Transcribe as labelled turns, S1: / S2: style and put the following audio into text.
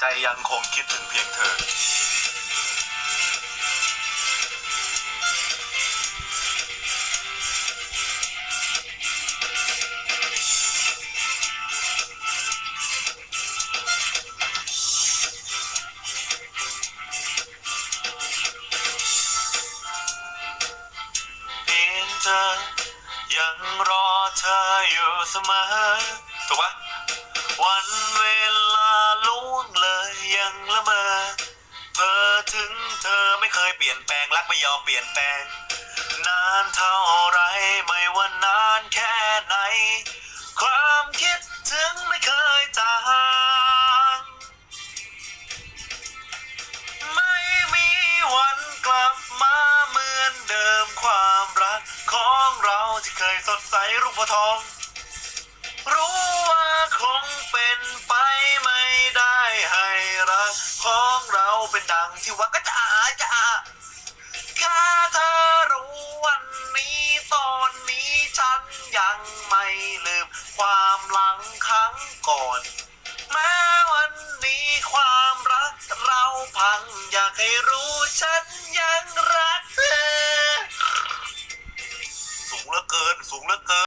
S1: ใจยังคงคิดถึงเพียงเธอ เพียงเธอ ยังรอเธออยู่เสมอ ถูกปะวันเวลา ยังละเมอเพอถึงเธอไม่เคยเปลี่ยนแปลงรักไม่ยอมเปลี่ยนแปลง นานเท่าไรไม่ว่านานแค่ไหน ความคิดถึงไม่เคยจางไม่มีวันกลับมาเหมือนเดิมความรักของเราที่เคยสดใสรุ่งพทอง รู้ ของเราเป็นดังที่ว่าก็จะอาจะอาแค่เธอรู้วันนี้ตอนนี้ฉันยังไม่ลืมความหลังครั้งก่อน แม้วันนี้ความรักเราพังอยากให้รู้ฉันยังรักเธอ สูงเหลือเกิน สูงเหลือเกิน